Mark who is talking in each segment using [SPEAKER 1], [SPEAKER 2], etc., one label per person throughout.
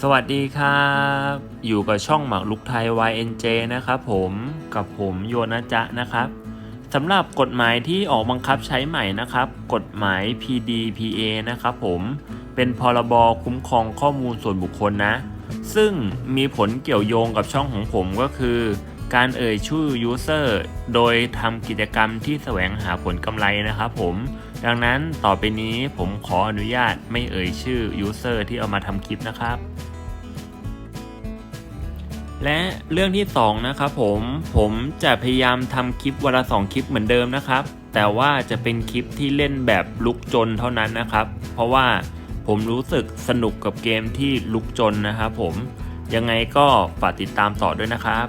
[SPEAKER 1] สวัสดีครับ อยู่กับช่องหมักลุกไทย YNJ นะครับผมกับผมโยนะจ๊ะนะครับสำหรับกฎหมายที่ออกบังคับใช้ใหม่นะครับ กฎหมาย PDPA นะครับผมเป็นพรบคุ้มครองข้อมูลส่วนบุคคลนะ ซึ่งมีผลเกี่ยวโยงกับช่องของผมก็คือ การเอ่ยชื่อ user โดยทำกิจกรรมที่แสวงหาผลกำไรนะครับผม ดังนั้นต่อไปนี้ผมขออนุญาตไม่เอ่ยชื่อ user ที่เอามาทำคลิปนะครับ และเรื่องที่ 2 นะครับผมผมจะพยายามทำคลิปวันละ 2 คลิปเหมือนเดิมนะครับ แต่ว่าจะเป็นคลิปที่เล่นแบบลุกจนเท่านั้นนะครับ เพราะว่าผมรู้สึกสนุกกับเกมที่ลุกจนนะครับผมยังไงก็ฝากติดตามต่อด้วยนะครับ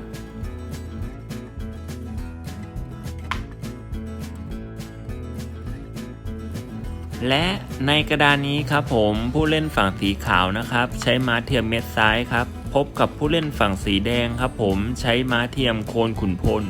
[SPEAKER 1] และในกระดานนี้ครับผมผู้เล่นฝั่งสีขาวนะครับ ใช้ม้าเทียมเม็ดซ้ายครับ พบกับผู้เล่นฝั่งสีแดงครับ ผมใช้ม้าเทียมโคนขุนพล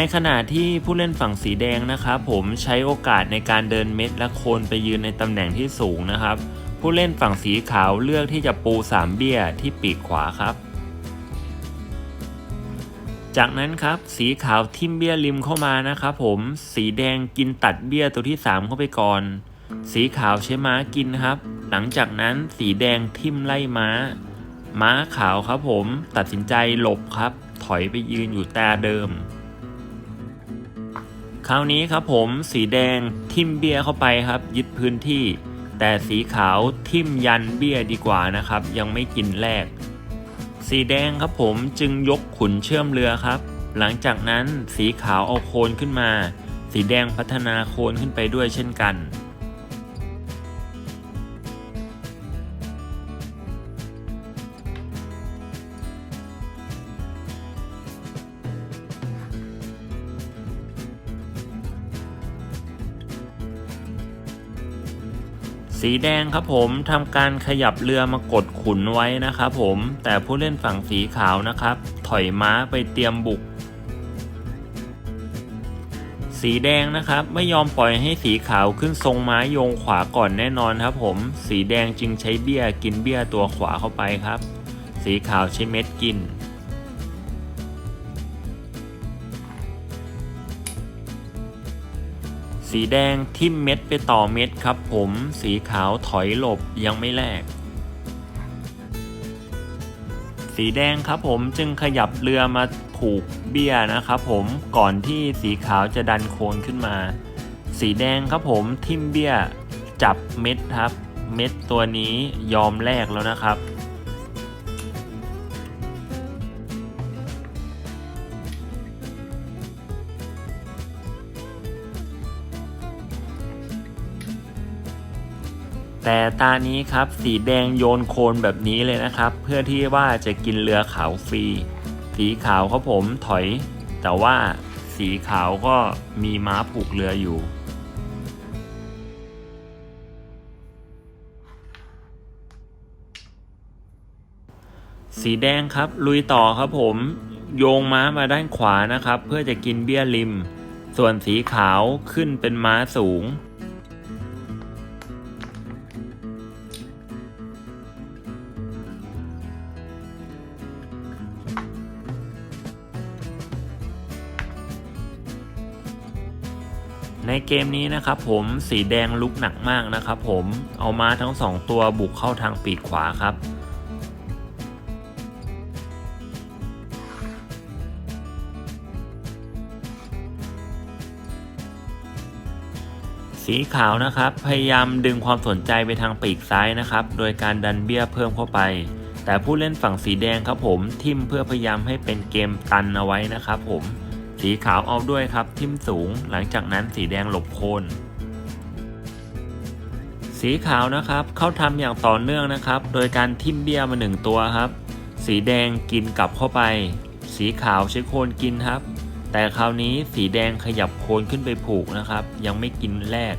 [SPEAKER 1] ในขณะที่ผู้เล่นฝั่งสีแดงนะครับผมใช้โอกาสในการเดินเม็ดและโคนไปยืนในตำแหน่งที่สูงนะครับ ผู้เล่นฝั่งสีขาวเลือกที่จะปูสามเบี้ยที่ปีกขวาครับ จากนั้นครับสีขาวทิมเบี้ยริมเข้ามานะครับผมสีแดงกินตัดเบี้ยตัวที่ 3 เข้าไปก่อน สีขาวใช้ม้ากินครับ หลังจากนั้นสีแดงทิมไล่ม้า ม้าขาวครับผมตัดสินใจหลบครับ ถอยไปยืนอยู่แต่เดิม คราวนี้ครับผมสีแดงทิมเบียเข้าไปครับ ยึดพื้นที่ แต่สีขาวทิมยันเบียดีกว่านะครับ ยังไม่กินแรก สีแดงครับผมจึงยกขุนเชื่อมเรือครับ หลังจากนั้นสีขาวเอาโคนขึ้นมา สีแดงพัฒนาโคนขึ้นไปด้วยเช่นกัน สีแดงครับผมทำการขยับเรือมากดขุนไว้นะครับผมแต่ผู้เล่นฝั่งสีขาวนะครับ ถอยม้าไปเตรียมบุก สีแดงนะครับไม่ยอมปล่อยให้สีขาวขึ้นทรงม้าโยงขวาก่อนแน่นอนครับผม สีแดงจึงใช้เบี้ยกินเบี้ยตัวขวาเข้าไปครับ สีขาวใช้เม็ดกิน สีแดงทิ่มเม็ดไปต่อเม็ดครับผม สีขาวถอยหลบยังไม่แลก สีแดงครับผมจึงขยับเรือมาผูกเบี้ยนะครับผมก่อนที่สีขาวจะดันโคนขึ้นมา สีแดงครับผมทิ่มเบี้ยจับเม็ดครับ เม็ดตัวนี้ยอมแลกแล้วนะครับ แต่ตานี้ครับสีแดงโยนโคนแบบนี้เลยนะครับ เพื่อที่ว่าจะกินเรือขาวฟรี สีขาวครับผมถอย แต่ว่าสีขาวก็มีม้าผูกเรืออยู่สีแดงครับ ลุยต่อครับผม โยงม้ามาด้านขวานะครับ เพื่อจะกินเบี้ยริม ส่วนสีขาวขึ้นเป็นม้าสูง ในเกมนี้นะครับผมสีแดงลุกหนักมากนะครับผมเอามาทั้งสองตัวบุกเข้าทางปีกขวาครับ สีขาวนะครับ พยายามดึงความสนใจไปทางปีกซ้ายนะครับ โดยการดันเบี้ยเพิ่มเข้าไป แต่ผู้เล่นฝั่งสีแดงครับผมทิมเพื่อพยายามให้เป็นเกมตันเอาไว้นะครับผม สีขาวเอาด้วยครับทิมสูง หลังจากนั้นสีแดงหลบโคนสีขาวนะครับเขาทำอย่างต่อเนื่องนะครับ โดยการทิมเบี้ยมาหนึ่งตัวครับ สีแดงกินกลับเข้าไป สีขาวใช้โคนกินครับ แต่คราวนี้สีแดงขยับโคนขึ้นไปผูกนะครับ ยังไม่กินแรก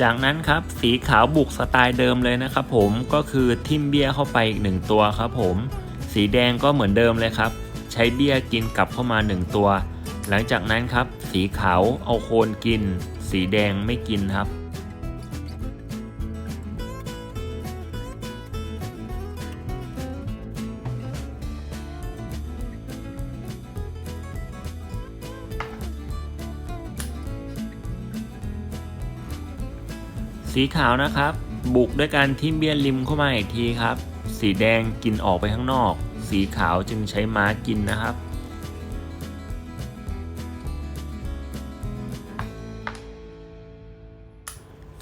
[SPEAKER 1] จากนั้นครับสีขาวบุกสไตล์เดิมเลยนะครับผมก็คือทิมเบี้ยเข้าไปอีกหนึ่งตัวครับผม สีแดงก็เหมือนเดิมเลยครับ ใช้เบี้ยกินกลับเข้ามาหนึ่งตัว หลังจากนั้นครับ สีขาวเอาโคนกิน สีแดงไม่กินครับ สีขาวนะครับ บุกด้วยการทิ่มเบี้ยริมเข้ามาอีกทีครับ สีแดงกินออกไปข้างนอก สีขาวจึงใช้ม้ากินนะครับ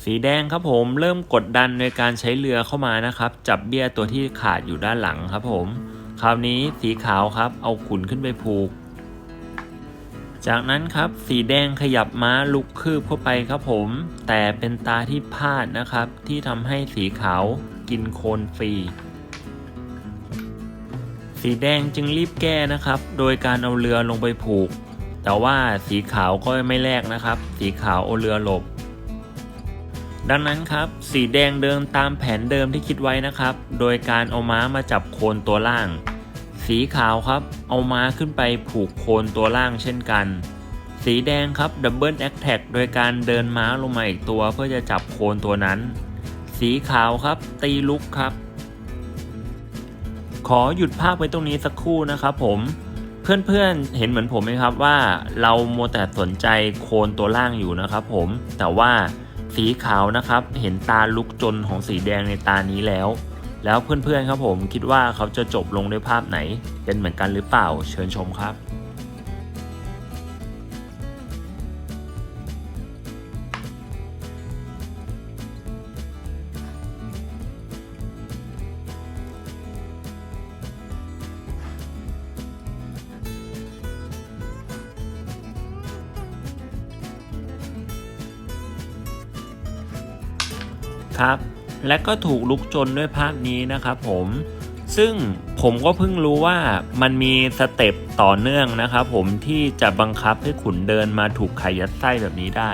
[SPEAKER 1] สีแดงครับผมเริ่มกดดันในการใช้เรือเข้ามานะครับ จับเบี้ยตัวที่ขาดอยู่ด้านหลังครับผม คราวนี้สีขาวครับเอาขุนขึ้นไปผูก จากนั้นครับสีแดงขยับม้าลุกคืบเข้าไปครับผม แต่เป็นตาที่พลาดนะครับ ที่ทำให้สีขาวกินโคนฟรี สีแดงจึงรีบแก้นะครับ โดยการเอาเรือลงไปผูก แต่ว่าสีขาวก็ไม่แลกนะครับ สีขาวเอาเรือหลบ ดังนั้นครับ สีแดงเดินตามแผนเดิมที่คิดไว้นะครับ โดยการเอาม้ามาจับโคนตัวล่าง สีขาวครับ เอาม้าขึ้นไปผูกโคนตัวล่างเช่นกัน สีแดงครับดับเบิลแอคแท็กโดยการเดินม้าลงมาอีกตัวเพื่อจะจับโคนตัวนั้น สีขาวครับตีลุกครับ ขอหยุดภาพไว้ตรงนี้สักครู่นะครับผมเพื่อนๆเห็นเหมือนผมไหมครับว่าเราโมแต่สนใจโคนตัวล่างอยู่นะครับผมแต่ว่าสีขาวนะครับเห็นตาลุกจนของสีแดงในตานี้แล้ว แล้วเพื่อนๆครับผมคิดว่าเขาจะจบลงด้วยภาพไหน เป็นเหมือนกันหรือเปล่าเชิญชมครับครับ และก็ถูกลุกจนด้วยภาพนี้นะครับผมซึ่งผมก็เพิ่งรู้ว่ามันมีสเต็ปต่อเนื่องนะครับผมที่จะบังคับให้ขุนเดินมาถูกไขยัดไส้แบบนี้ได้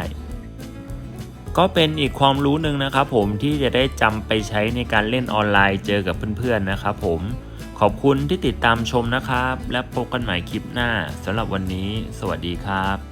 [SPEAKER 1] ก็เป็นอีกความรู้หนึ่งนะครับผมที่จะได้จำไปใช้ในการเล่นออนไลน์เจอกับเพื่อนๆนะครับผมขอบคุณที่ติดตามชมนะครับ และพบกันใหม่คลิปหน้าสำหรับวันนี้ สวัสดีครับ